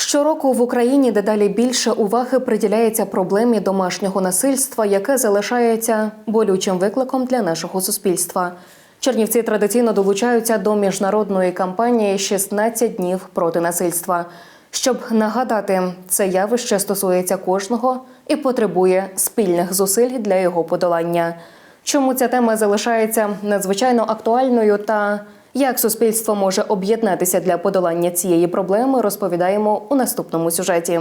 Щороку в Україні дедалі більше уваги приділяється проблемі домашнього насильства, яке залишається болючим викликом для нашого суспільства. Чернівці традиційно долучаються до міжнародної кампанії «16 днів проти насильства. Щоб нагадати, це явище стосується кожного і потребує спільних зусиль для його подолання. Чому ця тема залишається надзвичайно актуальною та як суспільство може об'єднатися для подолання цієї проблеми, розповідаємо у наступному сюжеті.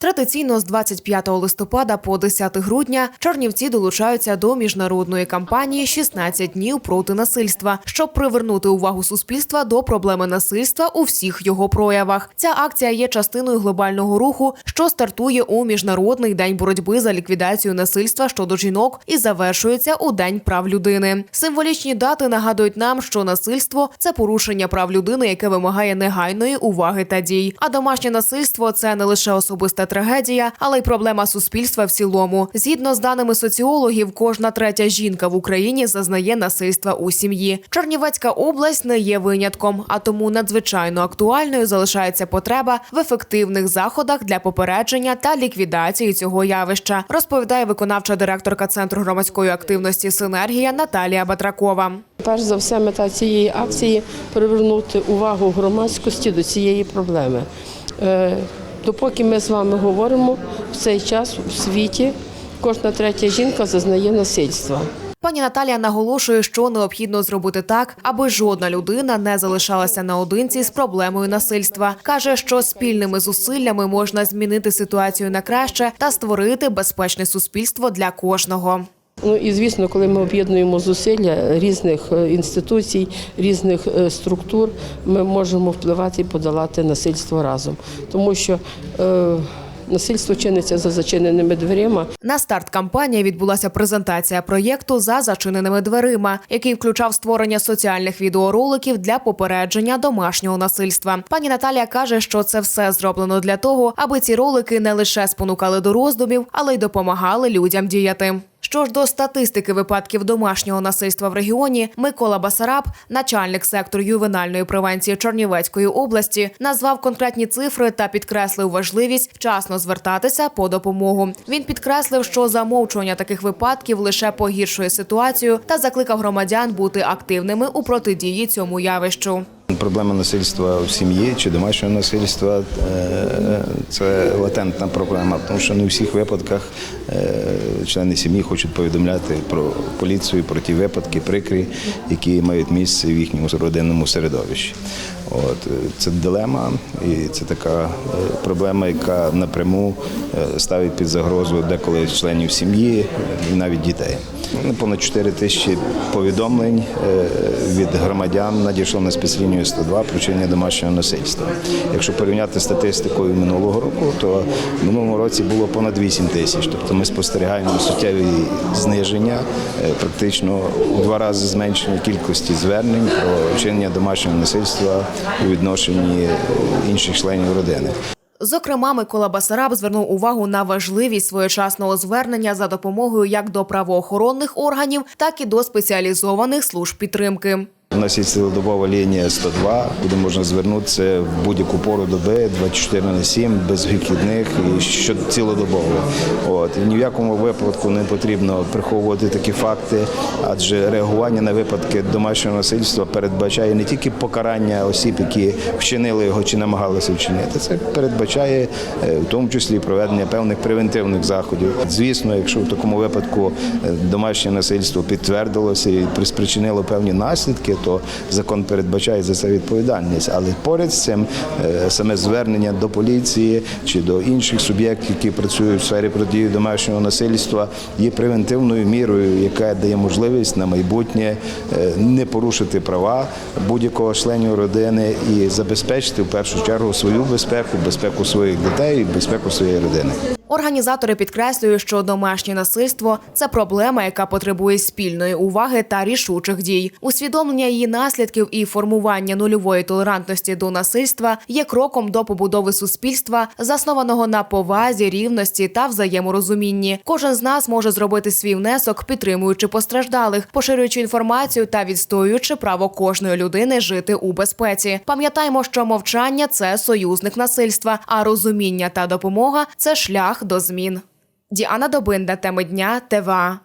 Традиційно з 25 листопада по 10 грудня Чернівці долучаються до міжнародної кампанії «16 днів проти насильства, щоб привернути увагу суспільства до проблеми насильства у всіх його проявах. Ця акція є частиною глобального руху, що стартує у міжнародний день боротьби за ліквідацію насильства щодо жінок і завершується у День прав людини. Символічні дати нагадують нам, що насильство це порушення прав людини, яке вимагає негайної уваги та дій. А домашнє насильство це не лише особиста трагедія, але й проблема суспільства в цілому. Згідно з даними соціологів, кожна третя жінка в Україні зазнає насильства у сім'ї. Чернівецька область не є винятком, а тому надзвичайно актуальною залишається потреба в ефективних заходах для попередження та ліквідації цього явища, розповідає виконавча директорка центру громадської активності Синергія Наталія Батракова. Перш за все, мета цієї акції привернути увагу громадськості до цієї проблеми. Допоки ми з вами говоримо, в цей час у світі кожна третя жінка зазнає насильства. Пані Наталія наголошує, що необхідно зробити так, аби жодна людина не залишалася наодинці з проблемою насильства. каже, що спільними зусиллями можна змінити ситуацію на краще та створити безпечне суспільство для кожного. Ну і звісно, коли ми об'єднуємо зусилля різних е, інституцій, різних е, структур, ми можемо впливати і подолати насильство разом, тому що е, насильство чиниться за зачиненими дверима. На старт кампанії відбулася презентація проєкту за зачиненими дверима, який включав створення соціальних відеороликів для попередження домашнього насильства. Пані Наталія каже, що це все зроблено для того, аби ці ролики не лише спонукали до роздумів, але й допомагали людям діяти. Що ж до статистики випадків домашнього насильства в регіоні, Микола Басараб, начальник сектору ювенальної превенції Чернівецької області, назвав конкретні цифри та підкреслив важливість вчасно звертатися по допомогу. Він підкреслив, що замовчування таких випадків лише погіршує ситуацію та закликав громадян бути активними у протидії цьому явищу. Проблема насильства в сім'ї чи домашнього насильства е, це латентна проблема, тому що не у всіх випадках е, члени сім'ї хочуть повідомляти про поліцію, про ті випадки, прикрі, які мають місце в їхньому родинному середовищі. От е, це дилема, і це така проблема, яка напряму ставить під загрозу деколи членів сім'ї і навіть дітей. Понад 4 тисячі повідомлень від громадян надійшло на спецлінію 102 про чинення домашнього насильства. Якщо порівняти статистикою минулого року, то в минулому році було понад 8 тисяч. Тобто ми спостерігаємо суттєві зниження, практично у два рази зменшення кількості звернень про чинення домашнього насильства у відношенні інших членів родини. Зокрема, Микола Басараб звернув увагу на важливість своєчасного звернення за допомогою як до правоохоронних органів, так і до спеціалізованих служб підтримки. У нас є цілодобова лінія 102, куди можна звернутися в будь-яку пору доби 24 на 7, без вихідних і що цілодобово. От і ні в якому випадку не потрібно приховувати такі факти, адже реагування на випадки домашнього насильства передбачає не тільки покарання осіб, які вчинили його чи намагалися вчинити. Це передбачає е, в тому числі проведення певних превентивних заходів. Звісно, якщо в такому випадку е, домашнє насильство підтвердилося і спричинило певні наслідки то закон передбачає за це відповідальність. Але поряд з цим е, саме звернення до поліції чи до інших суб'єктів, які працюють в сфері протидії домашнього насильства, є превентивною мірою, яка дає можливість на майбутнє е, не порушити права будь-якого членів родини і забезпечити в першу чергу свою безпеку, безпеку своїх дітей безпеку своєї родини. Організатори підкреслюють, що домашнє насильство це проблема, яка потребує спільної уваги та рішучих дій. Усвідомлення її наслідків і формування нульової толерантності до насильства є кроком до побудови суспільства, заснованого на повазі, рівності та взаєморозумінні. Кожен з нас може зробити свій внесок, підтримуючи постраждалих, поширюючи інформацію та відстоюючи право кожної людини жити у безпеці. Пам'ятаємо, що мовчання це союзник насильства, а розуміння та допомога це шлях до змін. Діана Добинда, теми дня, ТВА.